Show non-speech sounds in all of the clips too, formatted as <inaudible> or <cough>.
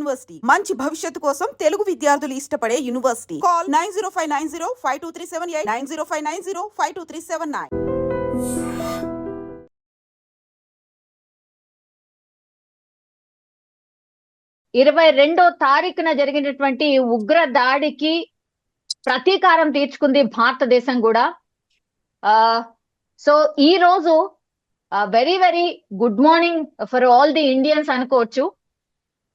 University. మంచి భవిష్యత్తు కోసం తెలుగు విద్యార్థులు ఇష్టపడే university. Call nine zero five nine zero five two three seven eight nine zero five nine zero five two three seven nine. ఇరవై రెండో తారీఖున జరిగినటువంటి ఉగ్ర దాడికి ప్రతీకారం తీర్చుకుంది భారతదేశం కూడా. ఆ సో ఈ రోజు very very good morning for all the Indians అనుకోవచ్చు.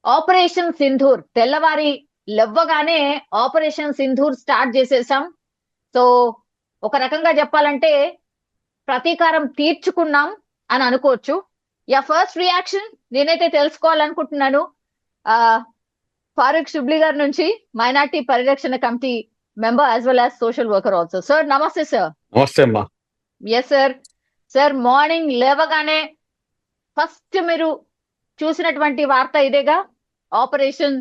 ఆపరేషన్ సింధూర్ తెల్లవారి లెవ్వగానే ఆపరేషన్ సింధూర్ స్టార్ట్ చేసేసాం. సో ఒక రకంగా చెప్పాలంటే ప్రతీకారం తీర్చుకున్నాం అని అనుకోవచ్చు. యా ఫస్ట్ రియాక్షన్ నేనైతే తెలుసుకోవాలనుకుంటున్నాను. ఆ ఫారూక్ షుబ్లీ గారి నుంచి మైనార్టీ పరిరక్షణ committee member as well as social worker also. Sir namaste sir. Namaste అమ్మా. Yes sir. సార్ మార్నింగ్ లేవగానే ఫస్ట్ మీరు చూసినటువంటి వార్త ఇదేగా? ఆపరేషన్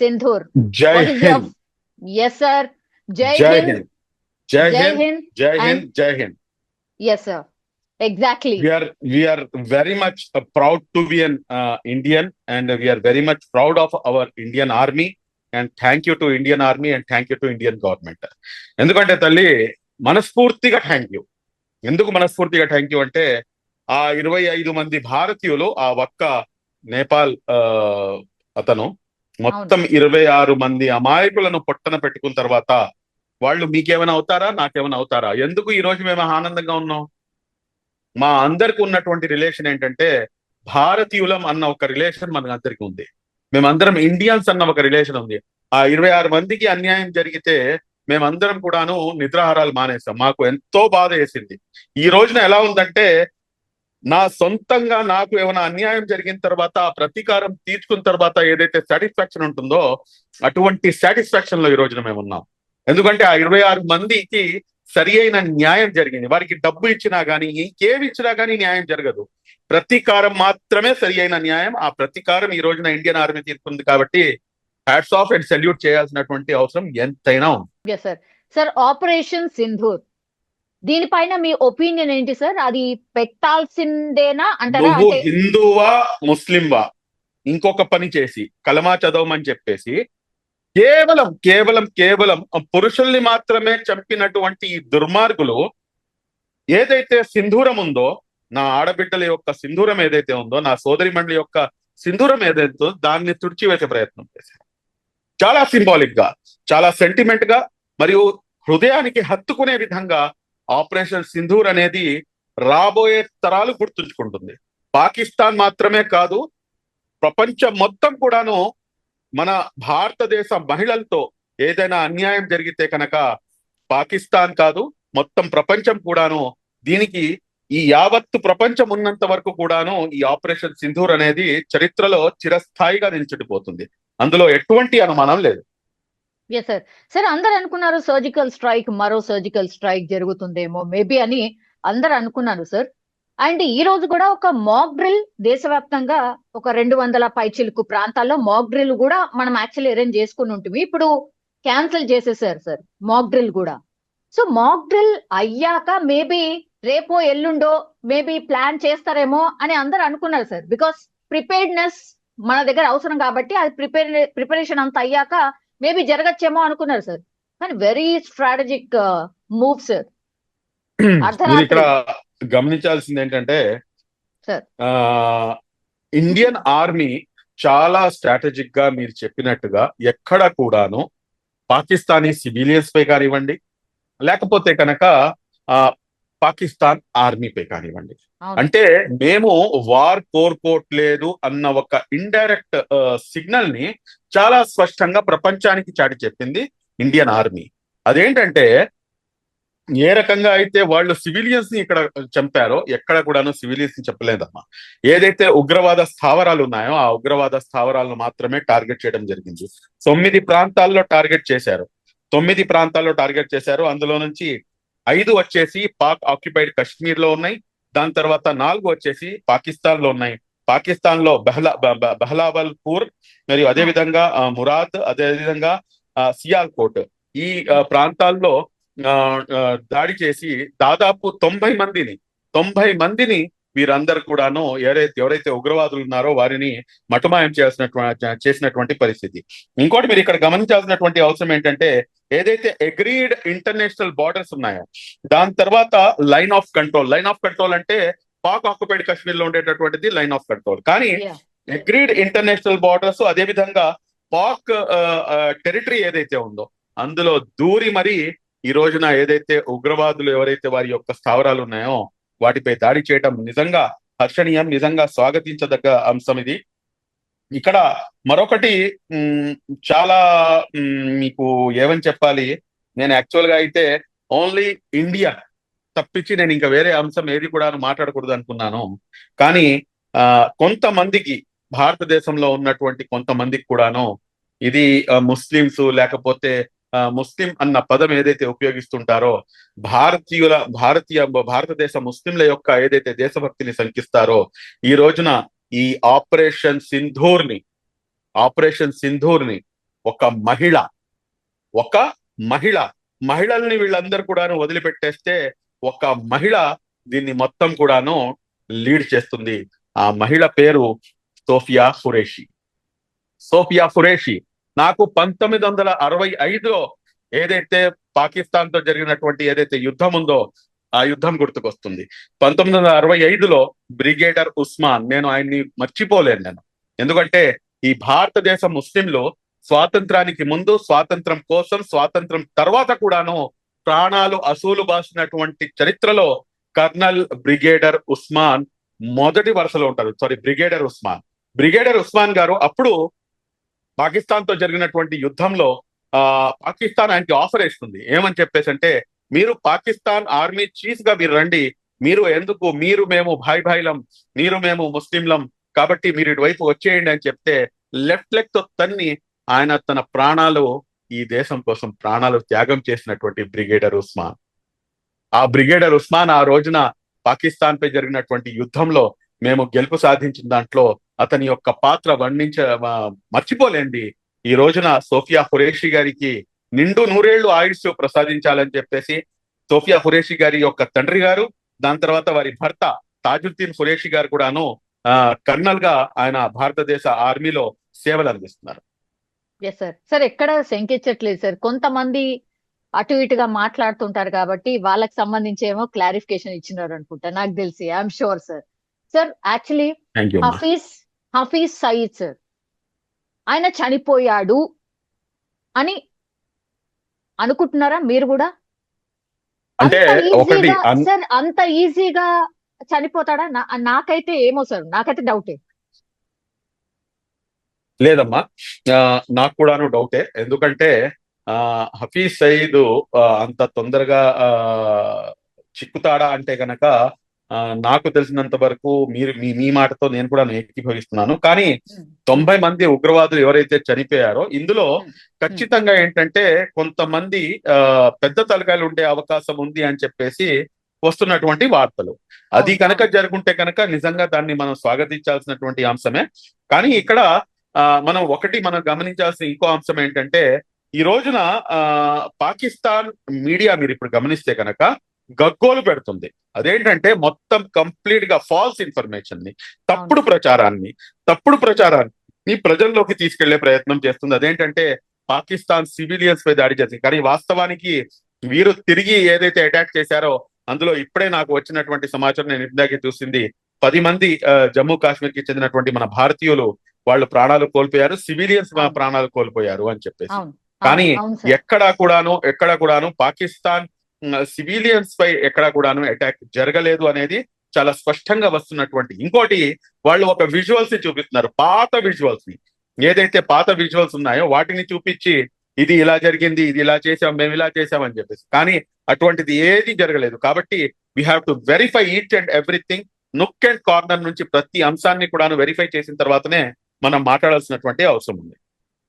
సింధూర్ జై హింద్ ఎస్ సార్ జై హింద్ జై Hind Jai Hind Jai Hind yes sir exactly we are we are very much uh, proud to be an uh, indian and we are very much proud of our indian army and thank you to indian army and thank you to indian government ఎందుకంటే తల్లి మనస్ఫూర్తిగా thank you ఎందుకు మనస్ఫూర్తిగా thank you అంటే ఆ ఇరవై ఐదు మంది భారతీయులు ఆ ఒక్క నేపాల్ అతను మొత్తం ఇరవై ఆరు మంది అమాయకులను పొట్టన పెట్టుకున్న తర్వాత వాళ్ళు మీకేమైనా అవుతారా? నాకేమైనా అవుతారా? ఎందుకు ఈ రోజు మేము ఆనందంగా ఉన్నాం? మా అందరికి ఉన్నటువంటి రిలేషన్ ఏంటంటే భారతీయులం అన్న ఒక రిలేషన్ మన అందరికి ఉంది. మేమందరం ఇండియన్స్ అన్న ఒక రిలేషన్ ఉంది. ఆ ఇరవై ఆరు మందికి అన్యాయం జరిగితే మేమందరం కూడాను నిద్రాహారాలు మానేస్తాం. మాకు ఎంతో బాధ వేసింది. ఈ రోజున ఎలా ఉందంటే నా సొంతంగా నాకు ఏమైనా అన్యాయం జరిగిన తర్వాత ఆ ప్రతీకారం తీర్చుకున్న తర్వాత ఏదైతే సాటిస్ఫాక్షన్ ఉంటుందో అటువంటి సాటిస్ఫాక్షన్లో ఈ రోజున మేము ఉన్నాం. ఎందుకంటే ఆ ఇరవై ఆరు మందికి సరి అయిన న్యాయం జరిగింది. వారికి డబ్బు ఇచ్చినా కానీ ఇంకేమి ఇచ్చినా కానీ న్యాయం జరగదు. ప్రతీకారం మాత్రమే సరి అయిన న్యాయం. ఆ ప్రతీకారం ఈ రోజున ఇండియన్ ఆర్మీ తీసుకుంది కాబట్టి హ్యాట్స్ ఆఫ్ అండ్ సెల్యూట్ చేయాల్సినటువంటి అవసరం ఎంతైనా ఉంది. సార్ సార్ ఆపరేషన్ సింధూర్ దీనిపైన మీ ఒపీనియన్ ఏంటి సార్? అది పెట్టాల్సిందేనా అంటారా? నువ్వు హిందువా ముస్లింవా? ఇంకొక పని చేసి కలమా చదవమని చెప్పేసి కేవలం కేవలం కేవలం పురుషుల్ని మాత్రమే చంపినటువంటి ఈ దుర్మార్గులు ఏదైతే సింధూరం ఉందో నా ఆడబిడ్డల యొక్క సింధూరం ఏదైతే ఉందో నా సోదరి మండలి యొక్క సింధూరం ఏదైతే దాన్ని తుడిచివేసే ప్రయత్నం చేశారు. చాలా సింబాలిక్గా చాలా సెంటిమెంట్గా మరియు హృదయానికి హత్తుకునే విధంగా ఆపరేషన్ సింధూర్ అనేది రాబోయే తరాలు గుర్తుంచుకుంటుంది. పాకిస్తాన్ మాత్రమే కాదు ప్రపంచం మొత్తం కూడాను మన భారతదేశ మహిళలతో ఏదైనా అన్యాయం జరిగితే కనుక పాకిస్తాన్ కాదు మొత్తం ప్రపంచం కూడాను దీనికి ఈ యావత్తు ప్రపంచం ఉన్నంత వరకు కూడాను ఈ ఆపరేషన్ సింధూర్ అనేది చరిత్రలో చిరస్థాయిగా నిలిచిపోతుంది. అందులో ఎటువంటి అనుమానం లేదు. ఎస్ సార్ సార్ అందరు అనుకున్నారు సర్జికల్ స్ట్రైక్ మరో సర్జికల్ స్ట్రైక్ జరుగుతుందేమో మేబీ అని అందరు అనుకున్నారు సార్ అండ్ ఈ రోజు కూడా ఒక మాక్ డ్రిల్ దేశవ్యాప్తంగా ఒక రెండు వందల పైచిలుకు ప్రాంతాల్లో మాక్ డ్రిల్ కూడా మనం యాక్చువల్లీ అరేంజ్ చేసుకుని ఉంటుంది ఇప్పుడు క్యాన్సిల్ చేసేసారు సార్ మాక్ డ్రిల్ కూడా. సో మాక్ డ్రిల్ అయ్యాక మేబీ రేపో ఎల్లుండో మేబీ ప్లాన్ చేస్తారేమో అని అందరు అనుకున్నారు సార్ బికాస్ ప్రిపేర్డ్నెస్ మన దగ్గర అవసరం కాబట్టి అది ప్రిపేర్ ప్రిపరేషన్ అంత అయ్యాక మేబీ జరగచ్చేమో అనుకున్నారు సార్. కానీ వెరీ స్ట్రాటజిక్ మూవ్ సార్ ఇక్కడ గమనించాల్సింది ఏంటంటే ఇండియన్ ఆర్మీ చాలా స్ట్రాటజిక్గా మీరు చెప్పినట్టుగా ఎక్కడ కూడాను పాకిస్తానీ సివిలియన్స్ పై కానివ్వండి లేకపోతే కనుక ఆ పాకిస్తాన్ ఆర్మీపై కానివ్వండి. అంటే మేము వార్ కోరుకోవట్లేదు అన్న ఒక ఇండైరెక్ట్ సిగ్నల్ని చాలా స్పష్టంగా ప్రపంచానికి చాటి చెప్పింది ఇండియన్ ఆర్మీ. అదేంటంటే ఏ రకంగా అయితే వాళ్ళు సివిలియన్స్ని ఇక్కడ చంపారో ఎక్కడ కూడాను సివిలియన్స్ని చెప్పలేదమ్మా. ఏదైతే ఉగ్రవాద స్థావరాలు ఉన్నాయో ఆ ఉగ్రవాద స్థావరాలను మాత్రమే టార్గెట్ చేయడం జరిగింది. తొమ్మిది ప్రాంతాల్లో టార్గెట్ చేశారు. తొమ్మిది ప్రాంతాల్లో టార్గెట్ చేశారు. అందులో నుంచి ఐదు వచ్చేసి పాక్ ఆక్యుపైడ్ కాశ్మీర్లో ఉన్నాయి. దాని తర్వాత నాలుగు వచ్చేసి పాకిస్తాన్లో ఉన్నాయి. పాకిస్తాన్లో బహ్లా బహ్లావల్పూర్ మరియు అదే విధంగా మురాద్ అదేవిధంగా సియాల్కోట్. ఈ ప్రాంతాల్లో దాడి చేసి దాదాపు తొంభై మందిని తొంభై మందిని వీరందరు కూడాను ఎవరైతే ఎవరైతే ఉగ్రవాదులు ఉన్నారో వారిని మటుమాయం చేసినటువంటి చేసినటువంటి పరిస్థితి. ఇంకోటి మీరు ఇక్కడ గమనించాల్సినటువంటి అవసరం ఏంటంటే ఏదైతే అగ్రీడ్ ఇంటర్నేషనల్ బార్డర్స్ ఉన్నాయో దాని తర్వాత line of control line of control అంటే పాక్ ఆక్యుపైడ్ కాశ్మీర్లో ఉండేటటువంటిది లైన్ ఆఫ్ కంట్రోల్. కానీ. అగ్రీడ్ ఇంటర్నేషనల్ బార్డర్స్ అదే విధంగా పాక్ టెరిటరీ ఏదైతే ఉందో అందులో దూరి మరి ఈ రోజున ఏదైతే ఉగ్రవాదులు ఎవరైతే వారి యొక్క స్థావరాలు ఉన్నాయో వాటిపై దాడి చేయడం నిజంగా హర్షణీయం నిజంగా స్వాగతించదగ్గ అంశం ఇది. ఇక్కడ మరొకటి చాలా మీకు ఏమని చెప్పాలి? నేను యాక్చువల్గా అయితే ఓన్లీ ఇండియా తప్పించి నేను ఇంకా వేరే అంశం ఏది కూడా మాట్లాడకూడదు అనుకున్నాను. కానీ ఆ కొంతమందికి భారతదేశంలో ఉన్నటువంటి కొంతమందికి కూడాను ఇది ముస్లిమ్స్ లేకపోతే ముస్లిం అన్న పదం ఏదైతే ఉపయోగిస్తుంటారో భారతీయుల భారతీయ భారతదేశ ముస్లింల యొక్క ఏదైతే దేశభక్తిని శంకిస్తారో ఈ రోజున ఈ ఆపరేషన్ సింధూర్ని ఆపరేషన్ సింధూర్ని ఒక మహిళ ఒక మహిళ మహిళల్ని వీళ్ళందరూ కూడాను వదిలిపెట్టేస్తే ఒక మహిళ దీన్ని మొత్తం కూడాను లీడ్ చేస్తుంది. ఆ మహిళ పేరు సోఫియా ఖురేషి. సోఫియా ఖురేషి నాకు పంతొమ్మిది వందల అరవై ఐదులో ఏదైతే పాకిస్తాన్తో జరిగినటువంటి ఏదైతే యుద్ధం ఉందో ఆ యుద్ధం గుర్తుకొస్తుంది. పంతొమ్మిది వందల అరవై ఐదులో బ్రిగేడర్ ఉస్మాన్ నేను ఆయన్ని మర్చిపోలేను నేను. ఎందుకంటే ఈ భారతదేశ ముస్లింలు స్వాతంత్రానికి ముందు స్వాతంత్రం కోసం స్వాతంత్రం తర్వాత కూడాను ప్రాణాలు అసూలు బాసినటువంటి చరిత్రలో కర్నల్ బ్రిగేడర్ ఉస్మాన్ మొదటి వరుసలో ఉంటారు. Sorry brigadier Usman. Brigadier Usman గారు అప్పుడు పాకిస్తాన్తో జరిగినటువంటి యుద్ధంలో ఆ పాకిస్తాన్ ఆయనకి ఆఫర్ ఇస్తుంది ఏమని చెప్పేసి అంటే మీరు పాకిస్తాన్ ఆర్మీ చీఫ్గా మీరు రండి. మీరు ఎందుకు మీరు మేము భాయ్ భాయిలం మీరు మేము ముస్లింలం కాబట్టి మీరు ఇటువైపు వచ్చేయండి అని చెప్తే లెఫ్ట్ లెగ్తో తన్ని ఆయన తన ప్రాణాలు ఈ దేశం కోసం ప్రాణాలు త్యాగం చేసినటువంటి బ్రిగేడర్ ఉస్మాన్. ఆ బ్రిగేడర్ ఉస్మాన్ ఆ రోజున పాకిస్తాన్ పై జరిగినటువంటి యుద్ధంలో మేము గెలుపు సాధించిన దాంట్లో అతని యొక్క పాత్ర వర్ణించ మర్చిపోలేండి. ఈ రోజున సోఫియా హురేషి గారికి నిండు నూరేళ్ళు ఆయుష్ ప్రసాదించాలని చెప్పేసి సోఫియా హురేషి గారి యొక్క తండ్రి గారు దాని తర్వాత వారి భర్త తాజుద్దీన్ హురేషి గారు కూడాను ఆ కర్నల్గా ఆయన భారతదేశ ఆర్మీలో సేవలు అందిస్తున్నారు. ఎస్ సార్ సార్ ఎక్కడ శంకించట్లేదు సార్ కొంతమంది అటు ఇటుగా మాట్లాడుతుంటారు కాబట్టి వాళ్ళకి సంబంధించి ఏమో క్లారిఫికేషన్ ఇచ్చినారు అనుకుంటా. నాకు తెలిసి I'm sure sir sir actually Hafiz Hafiz Saeed sir ఆయన చనిపోయాడు అని అనుకుంటున్నారా మీరు కూడా? అంటే అంత ఈజీగా అన్- సార్ అంత ఈజీగా చనిపోతాడా? నాకైతే ఏమో సార్ నాకైతే డౌటే లేదమ్మా. నాకు కూడాను డౌటే. ఎందుకంటే ఆ హఫీజ్ సయీద్ అంత తొందరగా ఆ చిక్కుతాడా అంటే గనక ఆ, నాకు తెలిసినంత వరకు మీరు మీ మీ మాటతో నేను కూడా ఏకీభవిస్తున్నాను. కానీ తొంభై మంది ఉగ్రవాదులు ఎవరైతే చనిపోయారో ఇందులో. ఖచ్చితంగా ఏంటంటే కొంతమంది ఆ పెద్ద తలకాయలు ఉండే అవకాశం ఉంది అని చెప్పేసి వస్తున్నటువంటి వార్తలు. అది కనుక. జరుగుంటే కనుక నిజంగా దాన్ని మనం స్వాగతించాల్సినటువంటి అంశమే. కానీ ఇక్కడ మనం ఒకటి మనం గమనించాల్సిన ఇంకో అంశం ఏంటంటే ఈ రోజున ఆ పాకిస్తాన్ మీడియా మీరు ఇప్పుడు గమనిస్తే కనుక గగ్గోలు పెడుతుంది. అదేంటంటే మొత్తం కంప్లీట్గా ఫాల్స్ ఇన్ఫర్మేషన్ని తప్పుడు ప్రచారాన్ని తప్పుడు ప్రచారాన్ని ప్రజల్లోకి తీసుకెళ్ళే ప్రయత్నం చేస్తుంది. అదేంటంటే పాకిస్తాన్ సివిలియన్స్ పై దాడి చేసింది. కానీ వాస్తవానికి వీరు తిరిగి ఏదైతే అటాక్ చేశారో అందులో ఇప్పుడే నాకు వచ్చినటువంటి సమాచారం నేను ఇందాకే చూసింది. పది మంది జమ్మూ కాశ్మీర్కి చెందినటువంటి మన భారతీయులు వాళ్ళు ప్రాణాలు కోల్పోయారు సివిలియన్స్ అవును. ప్రాణాలు కోల్పోయారు అని చెప్పేసి. కానీ ఎక్కడా కూడాను ఎక్కడా కూడాను పాకిస్తాన్ సివిలియన్స్ పై ఎక్కడా కూడాను అటాక్ జరగలేదు అనేది చాలా స్పష్టంగా వస్తున్నటువంటి ఇంకోటి వాళ్ళు ఒక విజువల్స్ని చూపిస్తున్నారు పాత విజువల్స్ని ఏదైతే పాత విజువల్స్ ఉన్నాయో వాటిని చూపించి ఇది ఇలా జరిగింది ఇది ఇలా చేసాం మేము ఇలా చేసాం అని చెప్పేసి. కానీ అటువంటిది ఏది జరగలేదు. కాబట్టి we have to verify each and everything nook and corner నుంచి ప్రతి అంశాన్ని కూడాను వెరిఫై చేసిన తర్వాతనే మనం మాట్లాడాల్సినటువంటి అవసరం ఉంది.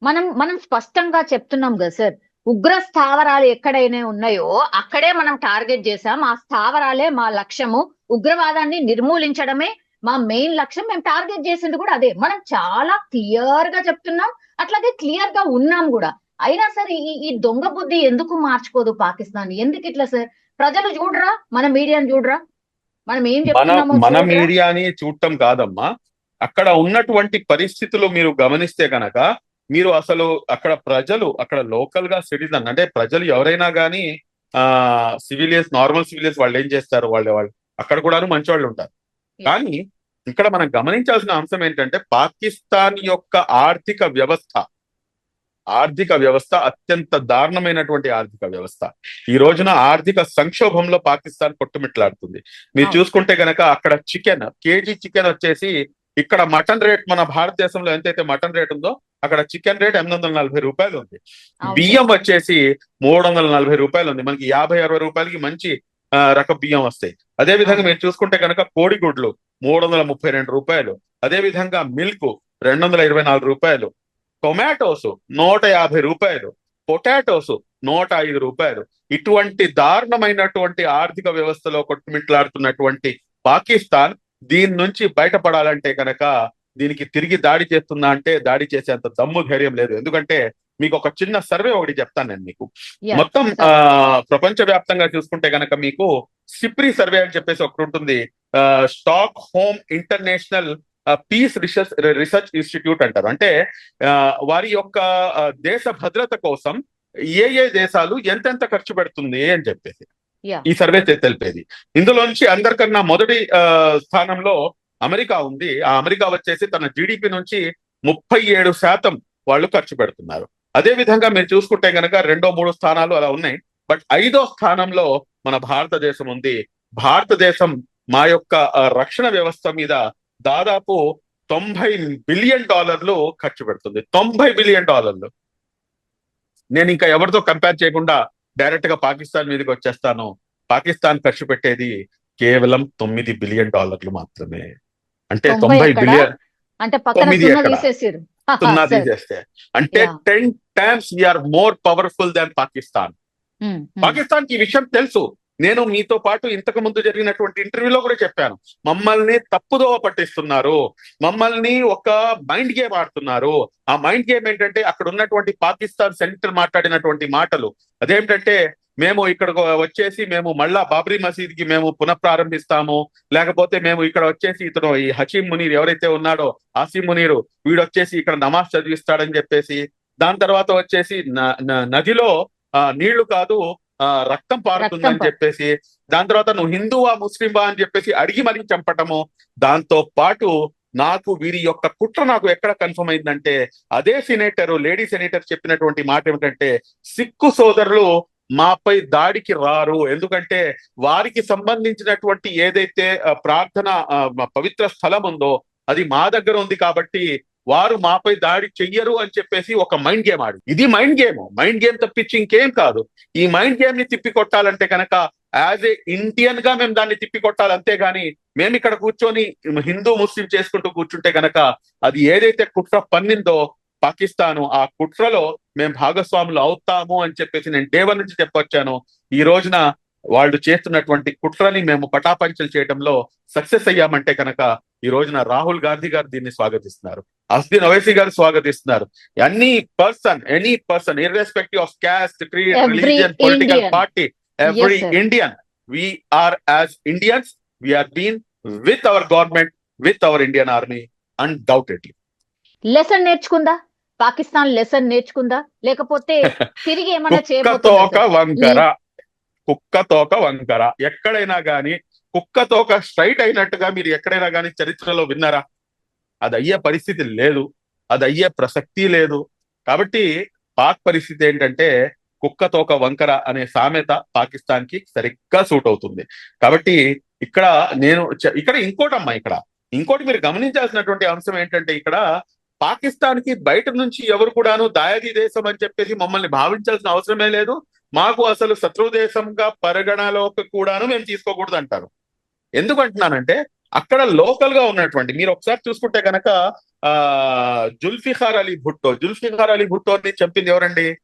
మనం మనం స్పష్టంగా చెప్తున్నాం కదా సార్. ఉగ్ర స్థావరాలు ఎక్కడైనా ఉన్నాయో అక్కడే మనం టార్గెట్ చేసాం ఆ స్థావరాలే మా లక్ష్యము. ఉగ్రవాదాన్ని నిర్మూలించడమే మా మెయిన్ లక్ష్యం. మేము టార్గెట్ చేసింది కూడా అదే. మనం చాలా క్లియర్గా చెప్తున్నాం. అట్లాగే క్లియర్గా ఉన్నాం కూడా. అయినా సరే ఈ ఈ దొంగ బుద్ధి ఎందుకు మార్చుకోదు పాకిస్తాన్? ఎందుకు ఇట్లా సార్? ప్రజలు చూడరా? మన మీడియాను చూడరా? మనం ఏం చెప్తున్నామో మన? మీడియాని చూడటం కాదమ్మా. అక్కడ ఉన్నటువంటి పరిస్థితులు మీరు గమనిస్తే గనక మీరు అసలు అక్కడ ప్రజలు అక్కడ లోకల్గా సిటిజన్ అంటే ప్రజలు ఎవరైనా గానీ ఆ సివిలియన్స్ నార్మల్ సివిలియన్స్ వాళ్ళు ఏం చేస్తారు? వాళ్ళు వాళ్ళు అక్కడ కూడాను మంచి వాళ్ళు ఉంటారు కానీ ఇక్కడ మనం గమనించాల్సిన అంశం ఏంటంటే పాకిస్తాన్ యొక్క ఆర్థిక వ్యవస్థ ఆర్థిక వ్యవస్థ అత్యంత దారుణమైనటువంటి ఆర్థిక వ్యవస్థ. ఈ రోజున ఆర్థిక సంక్షోభంలో పాకిస్తాన్ కొట్టుమిట్లాడుతుంది. మీరు. చూసుకుంటే గనక అక్కడ చికెన్ కేజీ చికెన్ వచ్చేసి ఇక్కడ మటన్ రేట్ మన భారతదేశంలో ఎంతైతే మటన్ రేట్ ఉందో అక్కడ చికెన్ రేట్ ఎనిమిది వందల నలభై రూపాయలు ఉంది. బియ్యం వచ్చేసి మూడు వందల నలభై రూపాయలు ఉంది. మనకి యాభై అరవై రూపాయలకి మంచి రకం బియ్యం వస్తాయి. అదే విధంగా మీరు చూసుకుంటే కనుక కోడిగుడ్లు మూడు వందల ముప్పై రెండు రూపాయలు. అదే విధంగా మిల్క్ రెండు వందల ఇరవై నాలుగు రూపాయలు. టొమాటోస్ నూట యాభై రూపాయలు. పొటాటోస్ నూట ఐదు రూపాయలు. ఇటువంటి దారుణమైనటువంటి ఆర్థిక వ్యవస్థలో కొట్టుమిట్లాడుతున్నటువంటి పాకిస్తాన్ దీని నుంచి బయటపడాలంటే కనుక దీనికి తిరిగి దాడి చేస్తుందా అంటే దాడి చేసేంత దమ్ము ధైర్యం లేదు ఎందుకంటే మీకు ఒక చిన్న సర్వే ఒకటి చెప్తాను నేను మీకు. మొత్తం ఆ ప్రపంచ వ్యాప్తంగా చూసుకుంటే గనక మీకు సిప్రీ సర్వే అని చెప్పేసి ఒకటి ఉంటుంది Stockholm international peace research research institute అంటారు అంటే ఆ, వారి యొక్క దేశ భద్రత కోసం ఏ ఏ దేశాలు ఎంతెంత ఖర్చు పెడుతుంది అని చెప్పేసి. ఈ సర్వే తెలిపేది ఇందులో నుంచి అందరికన్నా మొదటి ఆ, స్థానంలో అమెరికా ఉంది. ఆ అమెరికా వచ్చేసి తన జీడిపి నుంచి ముప్పై ఏడు శాతం వాళ్ళు ఖర్చు పెడుతున్నారు. అదే విధంగా మీరు చూసుకుంటే గనక రెండో మూడు స్థానాలు అలా ఉన్నాయి. బట్ ఐదో స్థానంలో మన భారతదేశం ఉంది. భారతదేశం మా యొక్క రక్షణ వ్యవస్థ మీద దాదాపు తొంభై బిలియన్ డాలర్లు ఖర్చు పెడుతుంది. తొంభై బిలియన్ డాలర్లు. నేను ఇంకా ఎవరితో కంపేర్ చేయకుండా డైరెక్ట్గా పాకిస్తాన్ మీదకి వచ్చేస్తాను. పాకిస్తాన్ ఖర్చు పెట్టేది కేవలం తొమ్మిది బిలియన్ డాలర్లు మాత్రమే. అంటే తొంభై? బిలియన్ అంటే తొమ్మిది సున్నా. తీసేస్తే. అంటే. Ten times we're more powerful than Pakistan. పాకిస్తాన్కి విషయం తెలుసు. నేను మీతో పాటు ఇంతకు ముందు జరిగినటువంటి ఇంటర్వ్యూలో కూడా చెప్పాను. మమ్మల్ని తప్పుదోవ పట్టిస్తున్నారు. మమ్మల్ని ఒక మైండ్ గేమ్ ఆడుతున్నారు. ఆ మైండ్ గేమ్ ఏంటంటే అక్కడ ఉన్నటువంటి పాకిస్తాన్ సెంటర్ మాట్లాడినటువంటి మాటలు. అదేంటంటే మేము ఇక్కడ వచ్చేసి మేము మళ్ళా బాబ్రీ మసీద్కి మేము పునఃప్రారంభిస్తాము. లేకపోతే మేము ఇక్కడ వచ్చేసి ఇతను ఈ హకీం మునీర్ ఎవరైతే ఉన్నాడో ఆసిమ్ మునీరు వీడు వచ్చేసి ఇక్కడ నమాజ్ చదివిస్తాడని చెప్పేసి దాని తర్వాత వచ్చేసి నదిలో ఆ నీళ్ళు కాదు ఆ రక్తం పారుతుందని చెప్పేసి దాని తర్వాత నువ్వు హిందువా ముస్లింవా అని చెప్పేసి అడిగి మరీ చంపటము దాంతో పాటు నాకు వీరి యొక్క కుట్ర నాకు ఎక్కడ కన్ఫర్మ్ అయిందంటే అదే సెనేటర్ లేడీ సెనేటర్ చెప్పినటువంటి మాట ఏమిటంటే సిక్కు సోదరులు మాపై దాడికి రారు. ఎందుకంటే వారికి సంబంధించినటువంటి ఏదైతే ప్రార్థన ఆ, పవిత్ర స్థలం ఉందో అది మా దగ్గర ఉంది కాబట్టి వారు మాపై దాడి చెయ్యరు అని చెప్పేసి ఒక మైండ్ గేమ్ ఆడి. ఇది మైండ్ గేమ్. మైండ్ గేమ్ తప్పించి ఇంకేం కాదు. ఈ మైండ్ గేమ్ని తిప్పి కొట్టాలంటే కనుక యాజ్ ఏ ఇండియన్గా మేము దాన్ని తిప్పి కొట్టాలి అంతేగాని మేము ఇక్కడ కూర్చొని హిందూ ముస్లిం చేసుకుంటూ కూర్చుంటే గనక అది ఏదైతే కుట్ర పన్నిందో పాకిస్తాన్ ఆ కుట్రలో మేము భాగస్వాములు అవుతాము అని చెప్పేసి నేను డేవర్ నుంచి చెప్పొచ్చాను. ఈ రోజున వాళ్ళు చేస్తున్నటువంటి కుట్రని మేము పటాపంచలు చేయడంలో సక్సెస్ అయ్యామంటే కనుక ఈ రోజున రాహుల్ గాంధీ గారు దీన్ని స్వాగతిస్తున్నారు. అస్దిన్ ఓవైసీ గారు స్వాగతిస్తున్నారు. Any person any person irrespective of caste creed religion political. Party every. Indian we are as Indians, we are been with our government, with our Indian army, undoubtedly. Lesson నేర్చుకుందా? Pakistan lesson నేర్చుకుందా? లేకపోతే <laughs> తిరిగి ఏమైనా కుక్క తోక చేయబోతుందా వంకర. కుక్క తోక వంకర. ఎక్కడైనా గాని కుక్క తోక స్ట్రైట్ అయినట్టుగా మీరు ఎక్కడైనా గాని చరిత్రలో విన్నారా? అది అయ్యే పరిస్థితి లేదు అది అయ్యే ప్రసక్తి లేదు. కాబట్టి పాక్ పరిస్థితి ఏంటంటే కుక్క తోక వంకర అనే సామెత పాకిస్తాన్కి సరిగ్గా సూట్ అవుతుంది. కాబట్టి ఇక్కడ నేను ఇక్కడ ఇంకోటమ్మా ఇక్కడ. ఇంకోటి మీరు గమనించాల్సినటువంటి అంశం ఏంటంటే ఇక్కడ పాకిస్తాన్కి బయట నుంచి ఎవరు కూడాను దాయాది దేశం అని చెప్పేసి మమ్మల్ని భావించాల్సిన అవసరమే లేదు. మాకు అసలు శత్రు దేశంగా పరిగణలోకి కూడాను మేము తీసుకోకూడదు అంటారు ఎందుకంటున్నానంటే అక్కడ లోకల్గా ఉన్నటువంటి మీరు ఒకసారి చూసుకుంటే గనక ఆ జుల్ఫిఖార్ అలీ భుట్టో జుల్ఫిఖార్ అలీ భుట్టోని చంపింది ఎవరండి?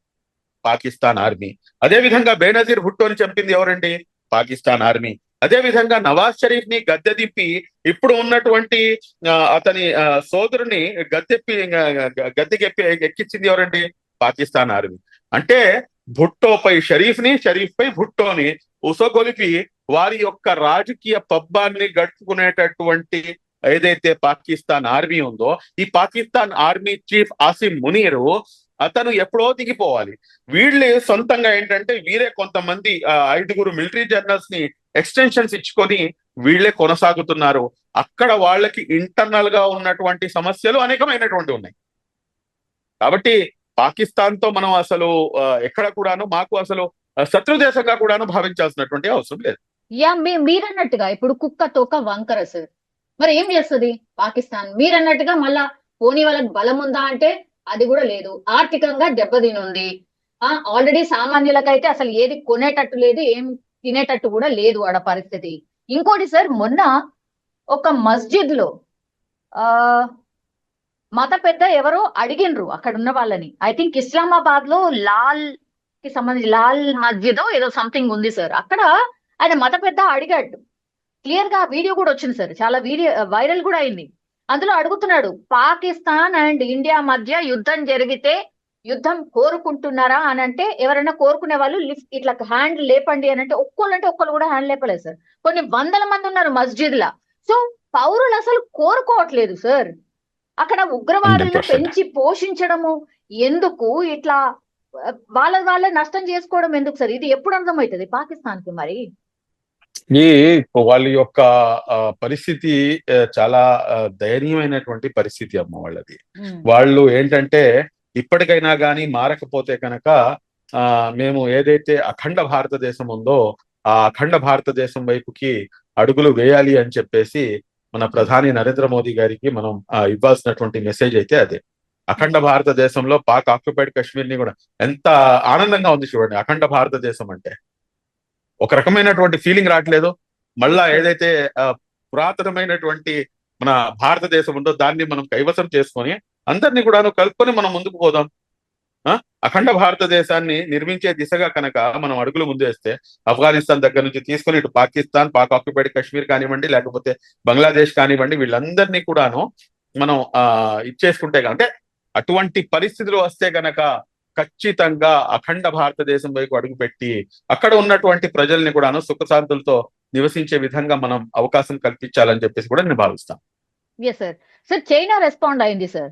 పాకిస్తాన్ ఆర్మీ. అదే విధంగా బేనజీర్ భుట్టోని చంపింది ఎవరండి? పాకిస్తాన్ ఆర్మీ. అదే విధంగా నవాజ్ షరీఫ్ని గద్దె దిప్పి ఇప్పుడు ఉన్నటువంటి అతని సోదరుని గద్దెప్పి గద్దెకెప్పి ఎక్కించింది ఎవరండి? పాకిస్తాన్ ఆర్మీ. అంటే భుట్టోపై షరీఫ్ని షరీఫ్ పై భుట్టోని ఉసగొలిపి వారి యొక్క రాజకీయ పబ్బాన్ని గడుపుకునేటటువంటి ఏదైతే పాకిస్తాన్ ఆర్మీ ఉందో ఈ పాకిస్తాన్ ఆర్మీ చీఫ్ ఆసిం మునీరు అతను ఎప్పుడో దిగిపోవాలి. వీళ్ళు సొంతంగా ఏంటంటే వీరే కొంతమంది ఐదుగురు మిలిటరీ జర్నల్స్ని ఎక్స్టెన్షన్స్ ఇచ్చుకొని వీళ్ళే కొనసాగుతున్నారు. అక్కడ వాళ్ళకి ఇంటర్నల్గా ఉన్నటువంటి సమస్యలు అనేకమైనటువంటి ఉన్నాయి. కాబట్టి పాకిస్తాన్తో మనం అసలు ఎక్కడ కూడాను మాకు అసలు శత్రు దేశంగా కూడాను భావించాల్సినటువంటి అవసరం లేదు. యా మీ మీరన్నట్టుగా ఇప్పుడు కుక్క తోక వంకర సార్. మరి ఏం చేస్తుంది పాకిస్తాన్? మీరన్నట్టుగా మళ్ళా పోనీ వాళ్ళకి బలం ఉందా అంటే అది కూడా లేదు. ఆర్థికంగా దెబ్బతినుంది. ఆ ఆల్రెడీ సామాన్యులకైతే అసలు ఏది కొనేటట్టు లేదు ఏం తినేటట్టు కూడా లేదు ఆడ పరిస్థితి. ఇంకోటి సార్ మొన్న ఒక మస్జిద్లో ఆ మత పెద్ద ఎవరో అడిగినరు అక్కడ ఉన్న వాళ్ళని. ఐ థింక్ ఇస్లామాబాద్లో లాల్కి సంబంధించి లాల్ మస్జిద్ ఏదో సంథింగ్ ఉంది సార్. అక్కడ ఆయన మత పెద్ద అడిగాడు. క్లియర్గా వీడియో కూడా వచ్చింది సార్. చాలా వీడియో వైరల్ కూడా అయింది. అందులో అడుగుతున్నాడు పాకిస్తాన్ అండ్ ఇండియా మధ్య యుద్ధం జరిగితే యుద్ధం కోరుకుంటున్నారా? అని అంటే ఎవరైనా కోరుకునే వాళ్ళు లిఫ్ట్ ఇట్లా హ్యాండ్ లేపండి అని అంటే ఒక్కళ్ళు అంటే ఒక్కళ్ళు కూడా హ్యాండ్ లేపలేదు సార్. కొన్ని వందల మంది ఉన్నారు మస్జిద్ లా సో పౌరులు అసలు కోరుకోవట్లేదు సార్. అక్కడ ఉగ్రవాదులను 100%. పెంచి పోషించడము ఎందుకు? ఇట్లా వాళ్ళ వాళ్ళే నష్టం చేసుకోవడం ఎందుకు సార్? ఇది ఎప్పుడు అర్థమవుతుంది? పాకిస్తాన్కి మరి? ఈ వాళ్ళ యొక్క పరిస్థితి చాలా దయనీయమైనటువంటి పరిస్థితి అమ్మ వాళ్ళది. వాళ్ళు ఏంటంటే ఇప్పటికైనా కానీ మారకపోతే కనుక ఆ మేము ఏదైతే అఖండ భారతదేశం ఉందో ఆ అఖండ భారతదేశం వైపుకి అడుగులు వేయాలి అని చెప్పేసి మన ప్రధాని నరేంద్ర మోదీ గారికి మనం ఇవ్వాల్సినటువంటి మెసేజ్ అయితే అదే. అఖండ భారతదేశంలో పాక్ ఆక్యుపైడ్ కాశ్మీర్ని కూడా ఎంత ఆనందంగా ఉంది చూడండి. అఖండ భారతదేశం అంటే. ఒక రకమైనటువంటి ఫీలింగ్ రావట్లేదు మళ్ళా ఏదైతే పురాతనమైనటువంటి మన భారతదేశం ఉందో దాన్ని మనం కైవసం చేసుకొని అందరినీ కూడాను కలుపుకొని మనం ముందుకు పోదాం ఆ? అఖండ భారతదేశాన్ని నిర్మించే దిశగా కనుక మనం అడుగులు ముందేస్తే ఆఫ్ఘనిస్తాన్ దగ్గర నుంచి తీసుకొని ఇటు పాకిస్తాన్ పాక్ ఆక్యుపైడ్ కాశ్మీర్ కానివ్వండి లేకపోతే బంగ్లాదేశ్ కానివ్వండి వీళ్ళందరినీ కూడాను మనం ఆ ఇచ్చేసుకుంటే అంటే అటువంటి పరిస్థితులు వస్తే గనక ఖచ్చితంగా అఖండ భారతదేశం వైపు అడుగుపెట్టి అక్కడ ఉన్నటువంటి ప్రజల్ని కూడాను సుఖశాంతులతో నివసించే విధంగా మనం అవకాశం కల్పించాలని చెప్పేసి కూడా నేను భావిస్తాను. Yes sir sir China respond అయింది సార్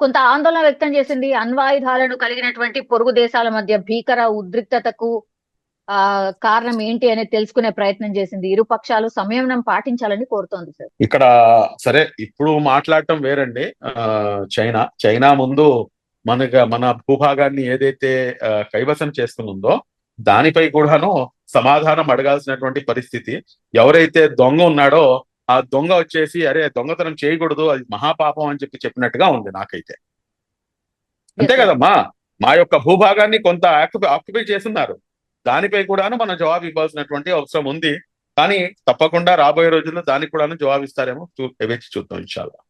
కొంత ఆందోళన వ్యక్తం చేసింది. అణ్వాయుధాలను కలిగినటువంటి పొరుగు దేశాల మధ్య భీకర ఉద్రిక్తతకు ఆ కారణం ఏంటి అనేది తెలుసుకునే ప్రయత్నం చేసింది. ఇరు పక్షాలు సంయమనం పాటించాలని కోరుతోంది సార్ ఇక్కడ సరే ఇప్పుడు మాట్లాడటం వేరండి. చైనా. చైనా ముందు మనగా మన భూభాగాన్ని ఏదైతే కైవసం చేసుకునుందో దానిపై కూడాను సమాధానం అడగాల్సినటువంటి పరిస్థితి. ఎవరైతే దొంగ ఉన్నాడో ఆ దొంగ వచ్చేసి అరే దొంగతనం చేయకూడదు అది మహాపాపం అని చెప్పి చెప్పినట్టుగా ఉంది నాకైతే. అంతే. కదమ్మా? మా యొక్క భూభాగాన్ని కొంత ఆక్యుపై చేస్తున్నారు. దానిపై కూడాను మనం జవాబు ఇవ్వాల్సినటువంటి అవసరం ఉంది. కానీ తప్పకుండా రాబోయే రోజుల్లో దానికి కూడాను జవాబు ఇస్తారేమో చూ- వేచి చూద్దాం ఇన్షాల్లా.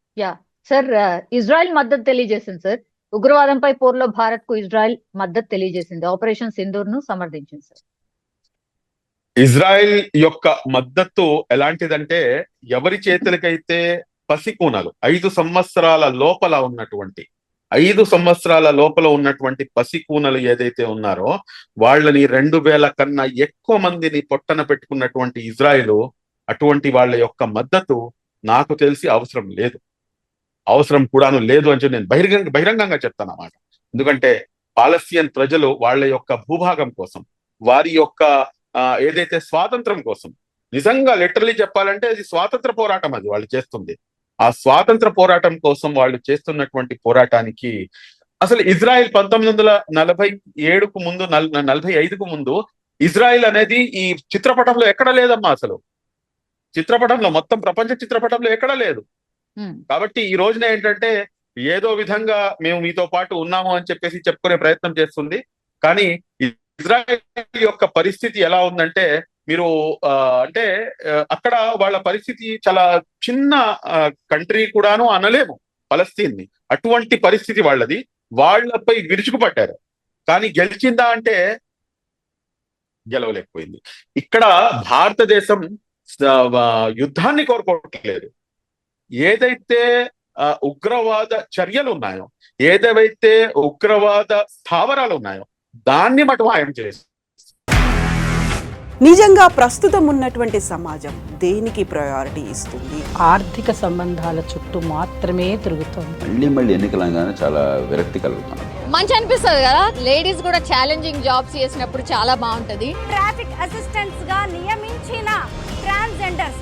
సార్ ఇజ్రాయెల్ మద్దతు తెలియజేసింది సార్ ఉగ్రవాదంపై పోరులో భారత్కు ఇజ్రాయెల్ మద్దతు తెలియజేసింది. ఆపరేషన్ సింధూర్ను సమర్థించింది సార్. ఇజ్రాయెల్ యొక్క మద్దతు ఎలాంటిదంటే ఎవరి చేతులకైతే పసికూనలు ఐదు సంవత్సరాల లోపల ఉన్నటువంటి ఐదు సంవత్సరాల లోపల ఉన్నటువంటి పసికూనలు ఏదైతే ఉన్నారో వాళ్ళని రెండు వేల కన్నా ఎక్కువ మందిని పొట్టన పెట్టుకున్నటువంటి ఇజ్రాయెల్ అటువంటి వాళ్ళ యొక్క మద్దతు నాకు తెలిసి అవసరం లేదు. అవసరం కూడాను లేదు అని చెప్పి నేను బహిరంగ బహిరంగంగా చెప్తాను అన్నమాట. ఎందుకంటే పాలస్తీన్ ప్రజలు వాళ్ళ యొక్క భూభాగం కోసం వారి యొక్క ఏదైతే స్వాతంత్రం కోసం నిజంగా లిటరలీ చెప్పాలంటే అది స్వాతంత్ర పోరాటం అది వాళ్ళు చేస్తుంది. ఆ స్వాతంత్ర పోరాటం కోసం వాళ్ళు చేస్తున్నటువంటి పోరాటానికి అసలు ఇజ్రాయెల్ పంతొమ్మిది వందల నలభై ఏడుకు ముందు నల్- నలభై ఐదుకు ముందు ఇజ్రాయెల్ అనేది ఈ చిత్రపటంలో ఎక్కడ లేదమ్మా అసలు. చిత్రపటంలో మొత్తం ప్రపంచ చిత్రపటంలో ఎక్కడ లేదు. Hmm. కాబట్టి ఈ రోజున ఏంటంటే ఏదో విధంగా మేము మీతో పాటు ఉన్నాము అని చెప్పేసి చెప్పుకునే ప్రయత్నం చేస్తుంది. కానీ ఇజ్రాయెల్ యొక్క పరిస్థితి ఎలా ఉందంటే మీరు ఆ, అంటే అక్కడ వాళ్ళ పరిస్థితి చాలా చిన్న కంట్రీ కూడాను అనలేము ఫలస్తీన్ని అటువంటి పరిస్థితి వాళ్ళది. వాళ్ళపై విరుచుకుపడ్డారు కానీ గెలిచిందా అంటే గెలవలేకపోయింది. ఇక్కడ భారతదేశం యుద్ధాన్ని కోరుకోవట్లేదు. ఏదైతే ఉగ్రవాద చర్యలు ఉన్నాయో ఏదైతే ఉగ్రవాద స్థావరాలు ఉన్నాయో దాన్ని మటు మాయం చేసి నిజంగా ప్రస్తుతం ఉన్నటువంటి సమాజం దేనికి ప్రయారిటీ ఇస్తుంది? ఆర్థిక సంబంధాల చుట్టూ మాత్రమే తిరుగుతోంది. మళ్ళీ మళ్ళీ ఎన్నికలంగానే చాలా విరక్తి కలుగుతాను మంచి అనిపిస్తుంది కదా? లేడీస్ కూడా ఛాలెంజింగ్ జాబ్స్ చేసినప్పుడు చాలా బాగుంటది. ట్రాఫిక్ అసిస్టెంట్స్గా నియమించిన ట్రాన్స్జెండర్స్